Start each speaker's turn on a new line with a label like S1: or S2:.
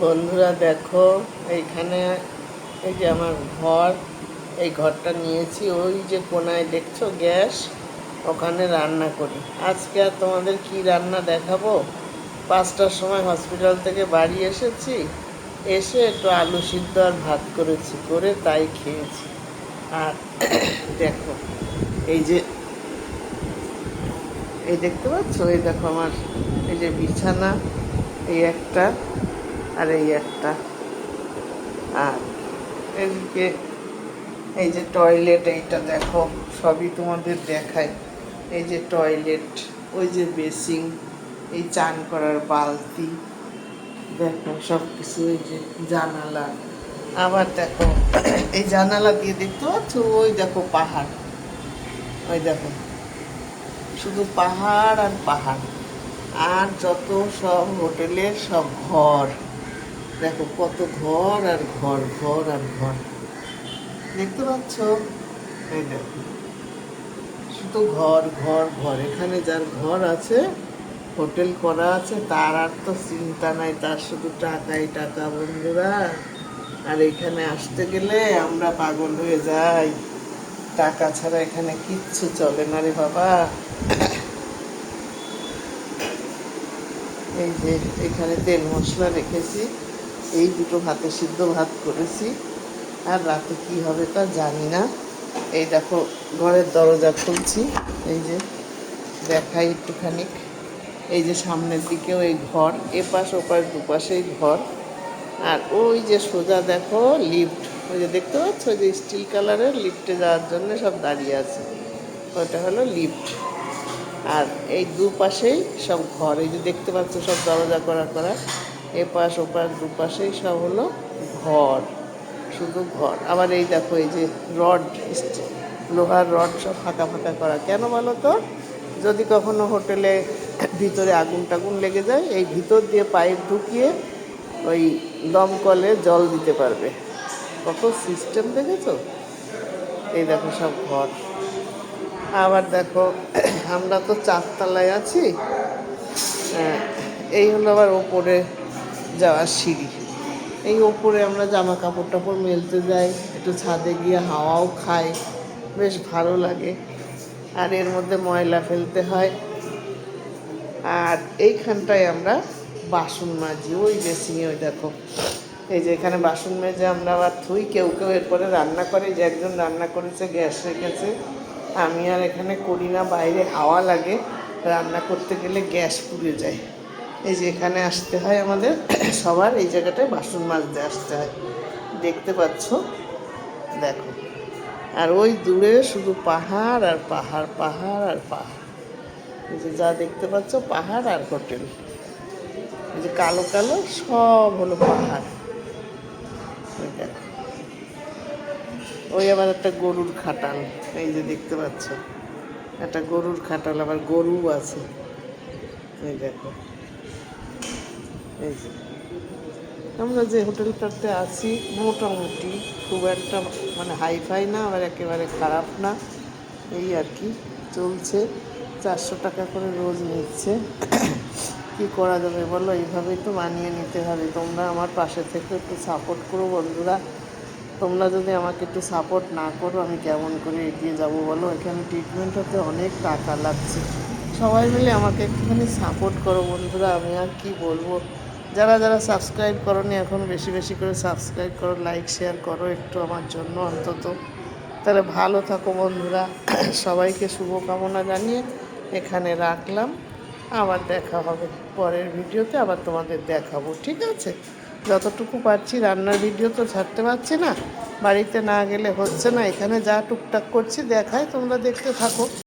S1: বন্ধুরা, দেখো, এইখানে এই যে আমার ঘর, এই ঘরটা নিয়েছি। ওই যে কোনায় দেখছ গ্যাস, ওখানে রান্না করি। আজকে আর তোমাদের কি রান্না দেখাবো? পাঁচটার সময় হসপিটাল থেকে বাড়ি এসেছি, এসে একটু আলু সিদ্ধ আর ভাত করেছি, করে তাই খেয়েছি। আর দেখো, এই যে, এই দেখতে পাচ্ছ? এই দেখো আমার, এই যে বিছানা, এই একটা। আর এই একটা। আর এদিকে এই যে টয়লেট এইটা দেখো, সবই তোমাদের দেখায়। এই যে টয়লেট ওই যে বেসিং এই চান করার বালতি, দেখো সব কিছু এই যে জানালা। আবার দেখো, এই জানালা দিয়ে দেখতে পাচ্ছ? ওই দেখো পাহাড়। ওই দেখো, শুধু পাহাড় আর পাহাড়। আর যত সব হোটেলের সব ঘর। দেখো কত ঘর আর ঘর ঘর আর ঘর। দেখতে পাচ্ছ? শুধু ঘর ঘর ঘর। এখানে যার ঘর আছে, হোটেল করা আছে, তার আর তো চিন্তা নাই, তার শুধু টাকাই টাকা, বন্ধুরা। আর এখানে আসতে গেলে আমরা পাগল হয়ে যাই। টাকা ছাড়া এখানে কিচ্ছু চলে না রে বাবা। এই যে, এখানে তেল মশলা রেখেছি। এই দুটো ভাতে সিদ্ধ ভাত করেছি। আর রাতে কি হবে তা জানি না। এই দেখো, ঘরের দরজা খুলছি। এই যে দেখাই একটুখানি। এই যে সামনের দিকেও এই ঘর, এপাশ ওপাশ দুপাশেই ঘর। আর ওই যে সোজা দেখো লিফট ওই যে দেখতে পাচ্ছ? যে স্টিল কালারের লিফটে যাওয়ার জন্য সব দাঁড়িয়ে আছে। ওটা হলো লিফট আর এই দুপাশেই সব ঘর। এই যে দেখতে পাচ্ছ সব দরজা করা করা। এপাশ ওপাশ দুপাশেই সব হলো ঘর শুধু ঘর। আবার এই দেখো এই যে রড লোহার রড সব ফাঁকা ফাঁকা করা। কেন বলো তো? যদি কখনো হোটেলে ভিতরে আগুন টাগুন লেগে যায় এই ভিতর দিয়ে পাইপ ঢুকিয়ে ওই দমকলে জল দিতে পারবে। কত সিস্টেম দেখেছ? এই দেখো সব ঘর। আবার দেখো আমরা তো চারতলায় আছি। হ্যাঁ, এই হলো আবার ওপরে যাওয়ার সিঁড়ি। এই ওপরে আমরা জামা কাপড় টাপড় মেলতে যাই, একটু ছাদে গিয়ে হাওয়াও খাই, বেশ ভালো লাগে। আর এর মধ্যে ময়লা ফেলতে হয়। আর এইখানটায় আমরা বাসন মাজি, ওই বেসিংয়ে ওই দেখো। এই যে এখানে বাসন মেজে আমরা আবার থুই, কেউ কেউ এরপরে রান্না করে, যে একজন রান্না করেছে, গ্যাস রেখেছে। আমি আর এখানে করি না, বাইরে হাওয়া লাগে। রান্না করতে গেলে গ্যাস পুড়ে যায়। এই যে এখানে আসতে হয় আমাদের সবার, এই জায়গাটায় বাসন মাজতে আসতে হয়। দেখতে পাচ্ছ? দেখো। আর ওই দূরে শুধু পাহাড় আর পাহাড় পাহাড় আর পাহাড়। এই যে যা দেখতে পাচ্ছ, পাহাড় আর হোটেল। এই যে কালো কালো সব হলো পাহাড়। ওই আবার একটা গরুর খাটাল, এই যে দেখতে পাচ্ছ। একটা গরুর খাটাল, আবার গরু আছে। এই দেখো। এই যে। আমরা যে হোটেলটাতে আছি, মোটামুটি খুব একটা মানে হাইফাই না, আবার একেবারে খারাপ না। এই আর কি, চলছে। চারশো টাকা করে রোজ নিচ্ছে। কি করা যাবে বলো? এইভাবেই তো মানিয়ে নিতে হবে। তোমরা আমার পাশে থেকে একটু সাপোর্ট করো বন্ধুরা। তোমরা যদি আমাকে একটু সাপোর্ট না করো, আমি কেমন করে এগিয়ে যাব বলো? এখানে ট্রিটমেন্ট হতে অনেক টাকা লাগছে। সবাই মিলে আমাকে একটুখানি সাপোর্ট করো বন্ধুরা। আমি আর কি বলব? যারা যারা সাবস্ক্রাইব করনি, এখন বেশি বেশি করে সাবস্ক্রাইব করো লাইক শেয়ার করো একটু আমার জন্য অন্তত। তাহলে ভালো থাকো বন্ধুরা। সবাইকে শুভকামনা জানিয়ে এখানে রাখলাম। আবার দেখা হবে পরের ভিডিওতে, আবার তোমাদের দেখাবো, ঠিক আছে? যতটুকু পারছি রান্নার ভিডিও তো ছাড়তে পারছি না। বাড়িতে না গেলে হচ্ছে না। এখানে যা টুকটাক করছি, দেখায় তোমরা দেখতে থাকো।